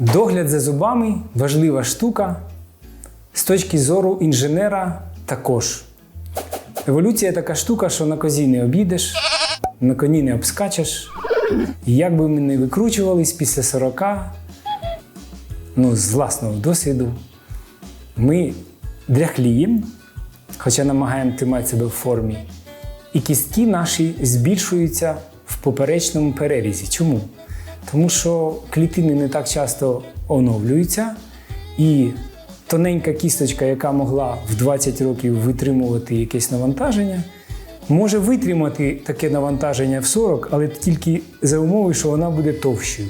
Догляд за зубами важлива штука. З точки зору інженера також. Еволюція така штука, що на козі не обійдеш, на коні не обскачеш. І як би ми не викручувались після 40, ну, з власного досвіду, ми дряхліємо, хоча намагаємо тримати себе в формі. І кістки наші збільшуються в поперечному перерізі. Чому? Тому що клітини не так часто оновлюються, і тоненька кісточка, яка могла в 20 років витримувати якесь навантаження, може витримати таке навантаження в 40, але тільки за умови, що вона буде товщою.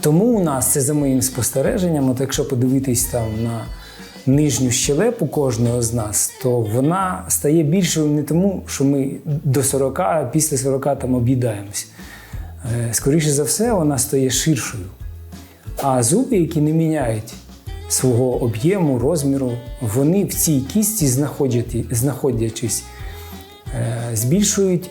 Тому у нас це за моїм спостереженням, от якщо подивитись там на нижню щелепу кожного з нас, то вона стає більшою не тому, що ми до 40, а після 40 там об'їдаємось. Е, Скоріше за все, вона стає ширшою. А зуби, які не міняють свого об'єму, розміру, вони в цій кісті, знаходячись, е, збільшують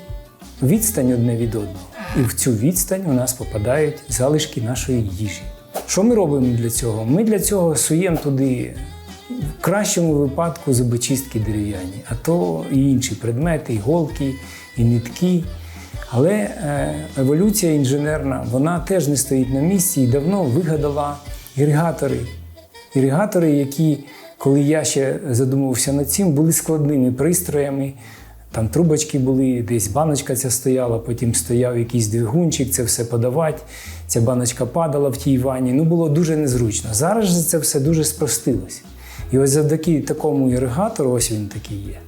відстань одне від одного. І в цю відстань у нас попадають залишки нашої їжі. Що ми робимо для цього? Ми для цього суємо туди в кращому випадку зубочистки дерев'яні, а то і інші предмети, іголки, і нитки. Але е, еволюція інженерна вона теж не стоїть на місці і давно вигадала іригатори. Іригатори, які, коли я ще задумувався над цим, були складними пристроями. Там трубочки були, десь баночка ця стояла, потім стояв якийсь двигунчик, це все подавати. Ця баночка падала в тій ванні. Ну було дуже незручно. Зараз же це все дуже спростилось. І ось завдяки такому іригатору, ось він такий є,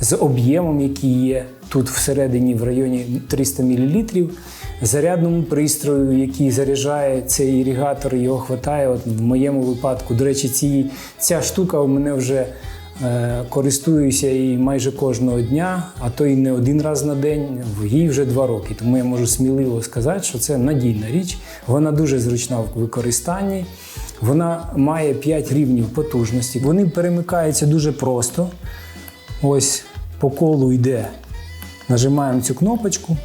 з об'ємом, який є тут всередині в районі 300 мл, зарядному пристрою, який заряджає цей іригатор, його хватає. От в моєму випадку, до речі, ці, ця штука у мене вже е, користуюся і майже кожного дня, а то і не один раз на день. Їй вже два роки. Тому я можу сміливо сказати, що це надійна річ. Вона дуже зручна в використанні. Вона має 5 рівнів потужності. Вони перемикаються дуже просто. Ось по колу йде. Нажимаємо цю кнопочку.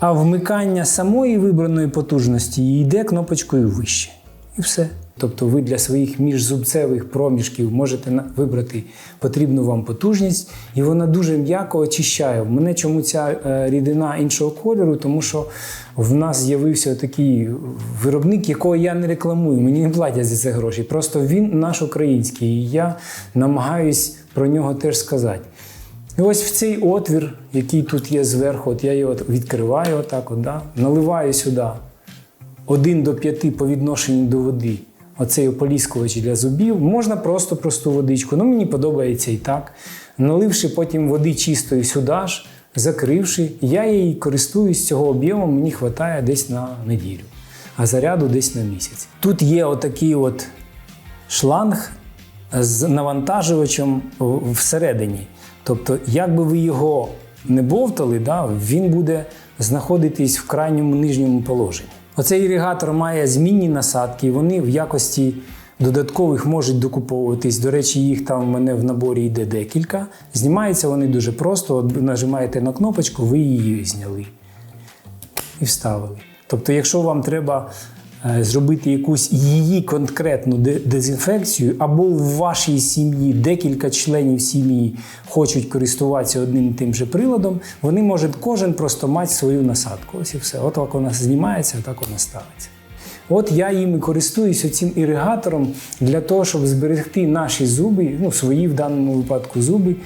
А вмикання самої вибраної потужності йде кнопочкою вище. І все. Тобто ви для своїх міжзубцевих проміжків можете вибрати потрібну вам потужність, і вона дуже м'яко очищає. Мене чому ця е, рідина іншого кольору, тому що в нас з'явився такий виробник, якого я не рекламую. Мені не платять за це гроші. Просто він наш український. І я намагаюсь про нього теж сказати. І ось в цей отвір, який тут є зверху, от я його відкриваю отак, от, да, наливаю сюди 1 до 5 по відношенню до води. Оцей ополіскувач для зубів. Можна просто просту водичку. Ну, мені подобається і так. Наливши потім води чистої сюди ж, закривши, я її користуюсь цього об'єму, мені вистачає десь на неділю, а заряду десь на місяць. Тут є отакий от шланг з навантажувачем всередині. Тобто, як би ви його не бовтали, да, він буде знаходитись в крайньому нижньому положенні. Оцей іригатор має змінні насадки, і вони в якості додаткових можуть докуповуватись. До речі, їх там в мене в наборі йде декілька. Знімаються вони дуже просто. От нажимаєте на кнопочку, ви її зняли і вставили. Тобто, якщо вам треба зробити якусь її конкретну дезінфекцію, або в вашій сім'ї декілька членів сім'ї хочуть користуватися одним і тим же приладом, вони можуть кожен просто мати свою насадку. Ось і все. От як вона знімається, так вона ставиться. От я їм і користуюся цим іригатором для того, щоб зберегти наші зуби, ну свої в даному випадку зуби,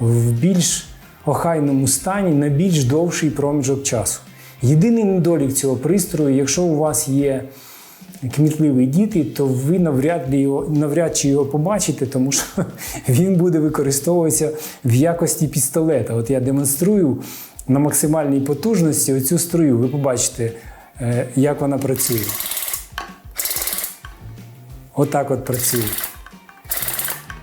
в більш охайному стані на більш довший проміжок часу. Єдиний недолік цього пристрою, якщо у вас є кмітливі діти, то ви навряд, ли його, навряд чи його побачите, тому що він буде використовуватися в якості пістолета. От я демонструю на максимальній потужності оцю струю. Ви побачите, е, як вона працює. Отак от працює.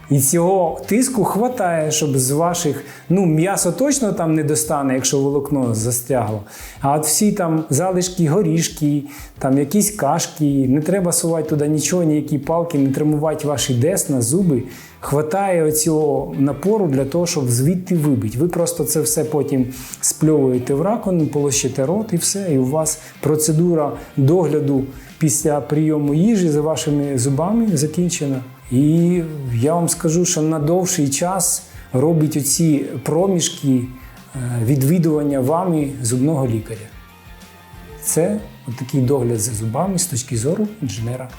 І цього тиску хватає, щоб з ваших, ну, м'ясо точно там не достане, якщо волокно застрягло. А от всі там залишки, горішки, там якісь кашки, не треба сувати туди нічого, ніякі палки, не тримувати ваші десна, зуби. Хватає оцього напору для того, щоб звідти вибити. Ви просто це все потім спльовуєте в раковину, полощите рот і все. І у вас процедура догляду після прийому їжі за вашими зубами закінчена. І я вам скажу, що на довший час робить оці проміжки е, відвідування вами зубного лікаря. Це такий догляд за зубами з точки зору інженера.